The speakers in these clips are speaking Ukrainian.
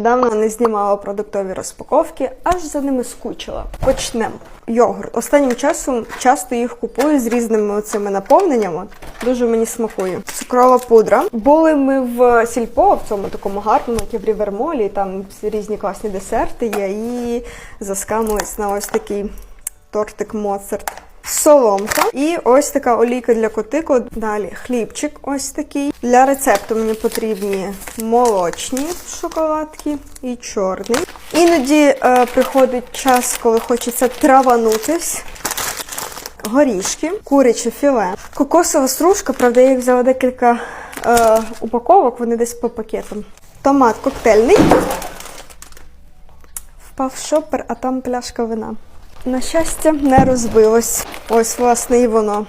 Давно не знімала продуктові розпаковки, аж за ними скучила. Почнемо. Йогурт. Останнім часом часто їх купую з різними цими наповненнями. Дуже мені смакує. Цукрова пудра. Були ми в сільпо, в цьому такому гарному, як і в Рівермолі, там різні класні десерти є. І заскамились на ось такий тортик Моцарт. Соломка і ось така олійка для котику. Далі хлібчик ось такий. Для рецепту мені потрібні молочні шоколадки і чорний. Іноді е, приходить час, коли хочеться траванутись. Горішки, куряче філе, кокосова стружка, правда, я їх взяла декілька е, упаковок, вони десь по пакетам. Томат коктейльний. Впав шопер, а там пляшка вина. На щастя, не розбилось. Ось, власне, і воно.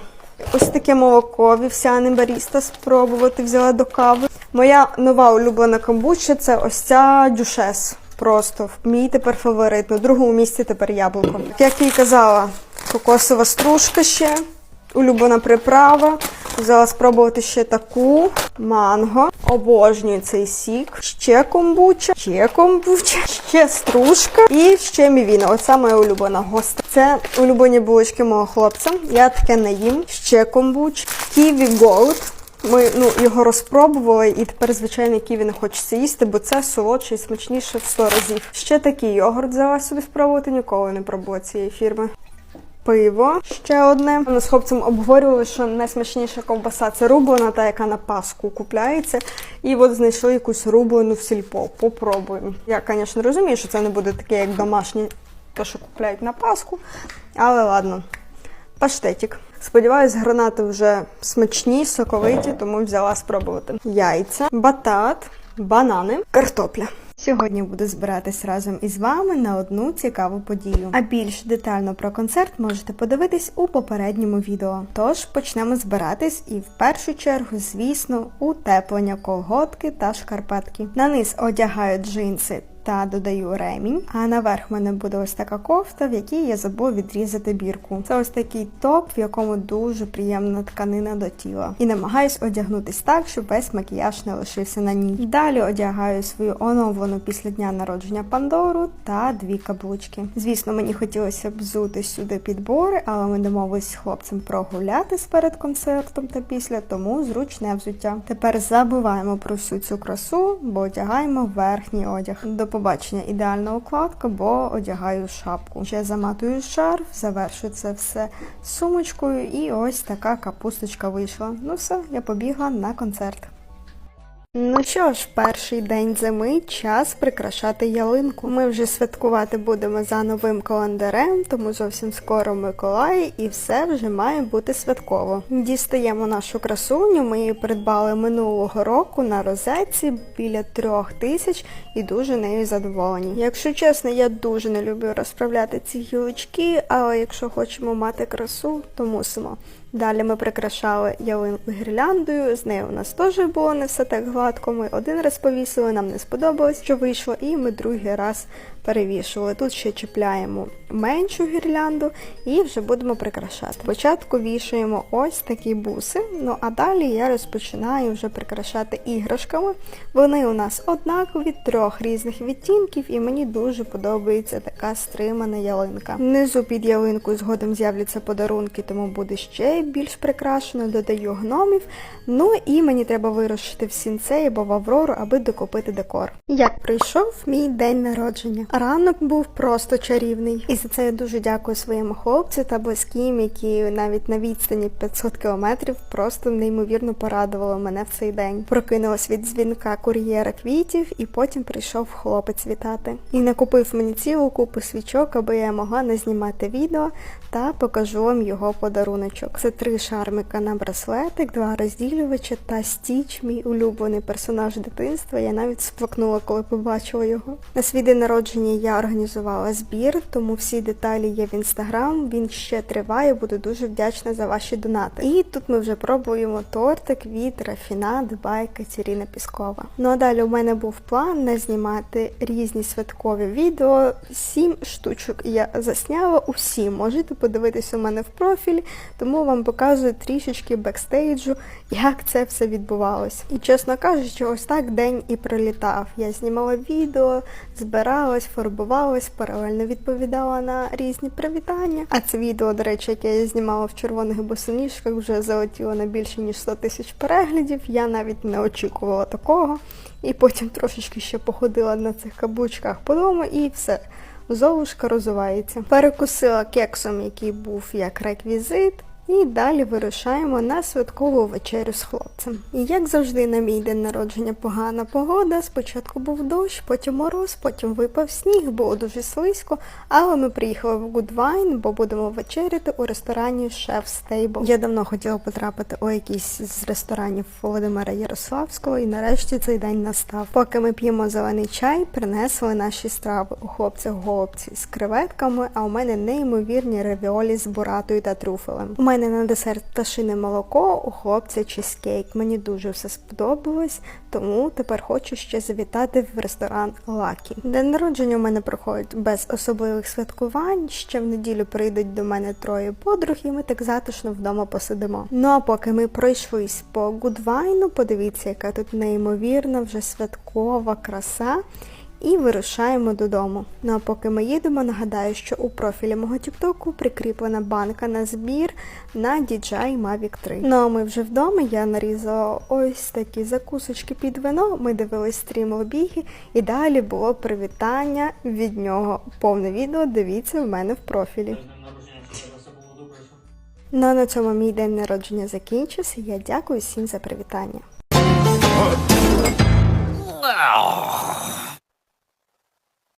Ось таке молоко, вівсяне баріста спробувати взяла до кави. Моя нова улюблена камбуча це ось ця дюшес. Просто мій тепер фаворит. На другому місці тепер яблуко. Як я і казала, кокосова стружка ще, улюблена приправа. Взяла спробувати ще таку манго. Обожнюю цей сік. Ще комбуча, ще комбуча, ще стружка і ще мівіна. Оце моя улюблена гостра. Це улюблені булочки мого хлопця. Я таке не їм. Ще комбуч. Ківі Голд. Ми ну, його розпробували, і тепер, звичайно, ківі не хочеться їсти, бо це солодше і смачніше в 100 разів. Ще такий йогурт взяла собі спробувати, ніколи не пробувала цієї фірми. Пиво ще одне. Ми з хлопцем обговорювали, що найсмачніша ковбаса це рублена, та яка на Пасху купляється. І от знайшли якусь рублену в сільпо. Попробуємо. Я, звісно, розумію, що це не буде таке, як домашнє, те, що купляють на Пасху. Але ладно. Паштетик. Сподіваюсь, гранати вже смачні, соковиті, тому взяла спробувати. Яйця, батат, банани, картопля. Сьогодні буду збиратись разом із вами на одну цікаву подію. А більш детально про концерт можете подивитись у попередньому відео. Тож почнемо збиратись і в першу чергу, звісно, утеплення колготки та шкарпетки. На низ одягаю джинси та додаю ремінь. А наверх в мене буде ось така кофта, в якій я забув відрізати бірку. Це ось такий топ, в якому дуже приємна тканина до тіла. І намагаюсь одягнутись так, щоб весь макіяж не лишився на ній. Далі одягаю свою оновлену після дня народження Пандору та дві каблучки. Звісно, мені хотілося б взути сюди підбори, але ми домовились з хлопцем прогулятись перед концертом та після, тому зручне взуття. Тепер забуваємо про всю цю красу, бо одягаємо верхній одяг. До побачення ідеальна укладка, бо одягаю шапку. Ще заматую шарф, завершую це все сумочкою, і ось така капусточка вийшла. Ну все, я побігла на концерт. Ну що ж, перший день зими час прикрашати ялинку. Ми вже святкувати будемо за новим календарем, тому зовсім скоро Миколай і все вже має бути святково. Дістаємо нашу красуню. Ми її придбали минулого року на розетці біля трьох тисяч і дуже нею задоволені. Якщо чесно, я дуже не люблю розправляти ці гілочки, але якщо хочемо мати красу, то мусимо. Далі ми прикрашали ялинку гірляндою, з нею у нас теж було не все так гладко. Ми один раз повісили, нам не сподобалось, що вийшло, і ми другий раз перевішували. Тут ще чіпляємо меншу гірлянду і вже будемо прикрашати. Спочатку вішаємо ось такі буси, ну а далі я розпочинаю вже прикрашати іграшками. Вони у нас однакові, трьох різних відтінків, і мені дуже подобається така стримана ялинка. Внизу під ялинкою згодом з'являться подарунки, тому буде ще більш прикрашено, додаю гномів. Ну і мені треба вирушити в сінцей або в Аврору, аби докупити декор. Як прийшов мій день народження. Ранок був просто чарівний. І за це я дуже дякую своєму хлопцю та близьким, які навіть на відстані 500 кілометрів просто неймовірно порадували мене в цей день. Прокинулась від дзвінка кур'єра квітів, і потім прийшов хлопець вітати. І накупив мені цілу купу свічок, аби я могла не знімати відео та покажу вам його подаруночок. Це три шармика на браслетик, два розділювача та стіч, мій улюблений персонаж дитинства. Я навіть сплакнула, коли побачила його. На свій день народження народження я організувала збір, тому всі деталі є в інстаграм. Він ще триває. Буду дуже вдячна за ваші донати. І тут ми вже пробуємо тортик від Рафінад Бай Катерина Піскова. Ну а далі у мене був план не знімати різні святкові відео. Сім штучок я засняла усі. Можете подивитися у мене в профілі, тому вам показую трішечки бекстейджу, як це все відбувалось. І чесно кажучи, ось так день і пролітав. Я знімала відео, збиралась, фарбувалась, паралельно відповідала на різні привітання. А це відео, до речі, яке я знімала в червоних босоніжках, вже залетіло на більше ніж 100 тисяч переглядів. Я навіть не очікувала такого. І потім трошечки ще походила на цих каблучках по дому і все. Золушка розвивається. Перекусила кексом, який був як реквізит. І далі вирушаємо на святкову вечерю з хлопцем. І як завжди, на мій день народження погана погода. Спочатку був дощ, потім мороз, потім випав сніг, було дуже слизько. Але ми приїхали в Гудвайн, бо будемо вечеряти у ресторані Шеф Стейбл. Я давно хотіла потрапити у якийсь з ресторанів Володимира Ярославського, і нарешті цей день настав. Поки ми п'ємо зелений чай, принесли наші страви. У хлопця голубці з креветками, а у мене неймовірні ревіолі з буратою та трюфелем. У мене на десерт пташине молоко, у хлопця чизкейк. Мені дуже все сподобалось, тому тепер хочу ще завітати в ресторан Лакі. День народження у мене проходить без особливих святкувань. Ще в неділю прийдуть до мене троє подруг, і ми так затишно вдома посидимо. Ну а поки ми пройшлись по Гудвайну, подивіться, яка тут неймовірна вже святкова краса. І вирушаємо додому. Ну а поки ми їдемо, нагадаю, що у профілі мого тіктоку прикріплена банка на збір на DJI Mavic 3. Ну а ми вже вдома, я нарізала ось такі закусочки під вино, ми дивились стрім обіги, і далі було привітання від нього. Повне відео дивіться в мене в профілі. Ну а на цьому мій день народження закінчився. Я дякую всім за привітання.